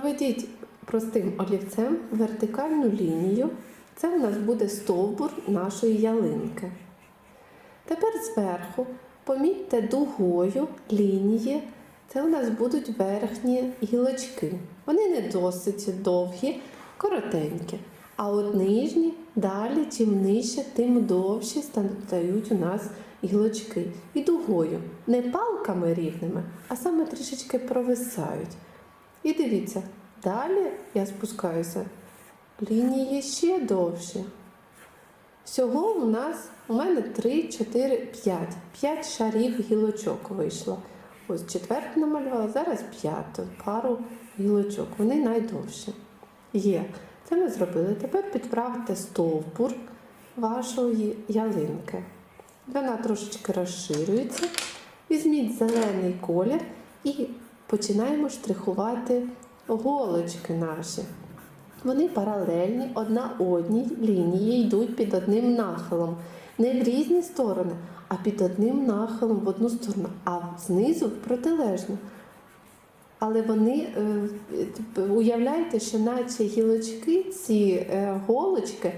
Проведіть простим олівцем вертикальну лінію. Це у нас буде стовбур нашої ялинки. Тепер зверху помітьте дугою лінії. Це у нас будуть верхні гілочки. Вони не досить довгі, коротенькі. А от нижні, далі, чим нижче, тим довші стають у нас гілочки. І дугою. Не палками рівними, а саме трішечки провисають. І дивіться, далі я спускаюся. Лінії ще довші. Всього у нас у мене 3, 4, 5. 5 шарів гілочок вийшло. Ось четверту намалювала, зараз п'яту пару гілочок. Вони найдовші. Є. Це ми зробили. Тепер підправте стовбур вашої ялинки. Вона трошечки розширюється. Візьміть зелений колір і починаємо штрихувати голочки наші. Вони паралельні одна одній лінії йдуть під одним нахилом. Не в різні сторони, а під одним нахилом в одну сторону, а знизу в протилежну. Але вони, е, уявляйте, що наче гілочки, ці е, голочки,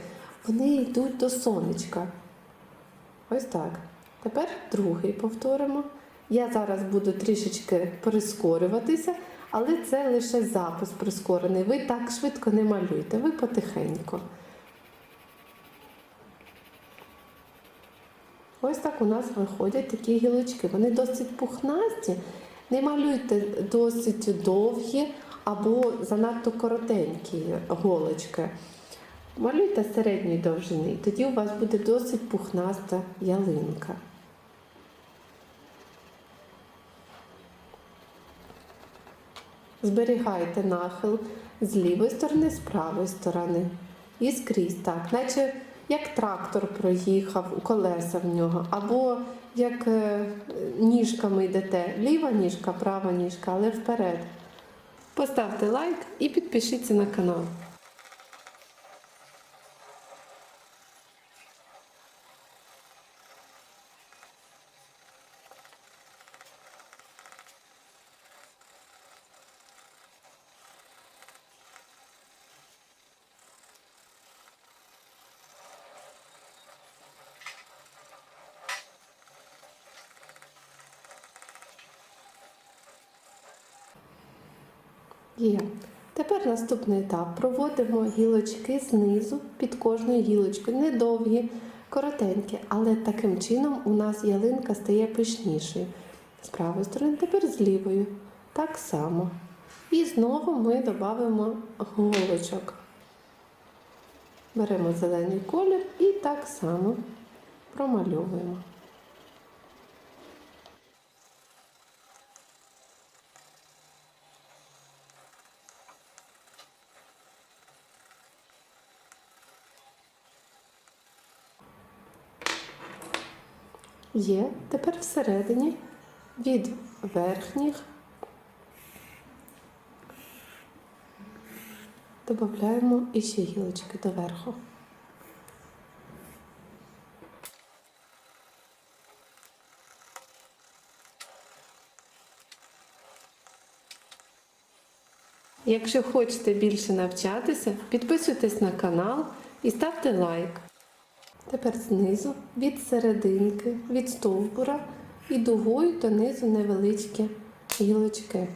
вони йдуть до сонечка. Ось так. Тепер другий повторимо. Я зараз буду трішечки прискорюватися, але це лише запис прискорений. Ви так швидко не малюйте, ви потихеньку. Ось так у нас виходять такі гілочки. Вони досить пухнасті. Не малюйте досить довгі або занадто коротенькі голочки. Малюйте середньої довжини, тоді у вас буде досить пухнаста ялинка. Зберігайте нахил з лівої сторони, з правої сторони. І скрізь так, наче як трактор проїхав, колеса в нього, або як е, ніжками йдете. Ліва ніжка, права ніжка, але вперед. Поставте лайк і підпишіться на канал. Є. Тепер наступний етап. Проводимо гілочки знизу під кожною гілочкою. Не довгі, коротенькі, але таким чином у нас ялинка стає пишнішою. З правої сторони, тепер з лівою. Так само. І знову ми додамо голочок. Беремо зелений колір і так само промальовуємо. Є. Тепер всередині від верхніх додаємо іще гілочки доверху. Якщо хочете більше навчатися, підписуйтесь на канал і ставте лайк. Тепер знизу, від серединки, від стовбура і дугою донизу невеличкі гілочки.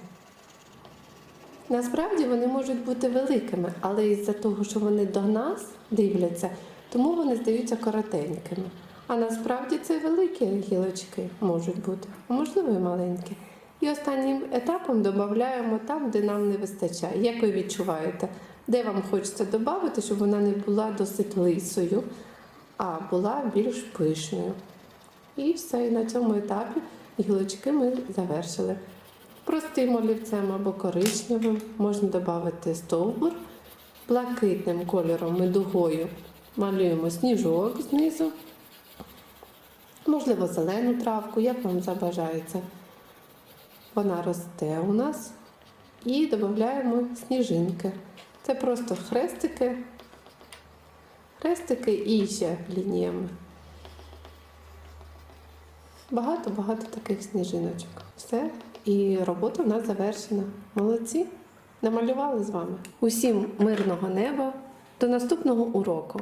Насправді вони можуть бути великими, але із-за того, що вони до нас дивляться, тому вони здаються коротенькими. А насправді це великі гілочки можуть бути, а можливо і маленькі. І останнім етапом додаємо там, де нам не вистачає. Як ви відчуваєте, де вам хочеться додати, щоб вона не була досить лисою а була більш пишною. І все, і на цьому етапі гілочки ми завершили. Простим олівцем або коричневим можна додати стовбур. Блакитним кольором ми дугою малюємо сніжок знизу, можливо, зелену травку, як вам забажається. Вона росте у нас і додаємо сніжинки. Це просто хрестики хрестики і ще лініями. Багато-багато таких сніжиночок. Все. І робота в нас завершена. Молодці! Намалювали з вами. Усім мирного неба. До наступного уроку!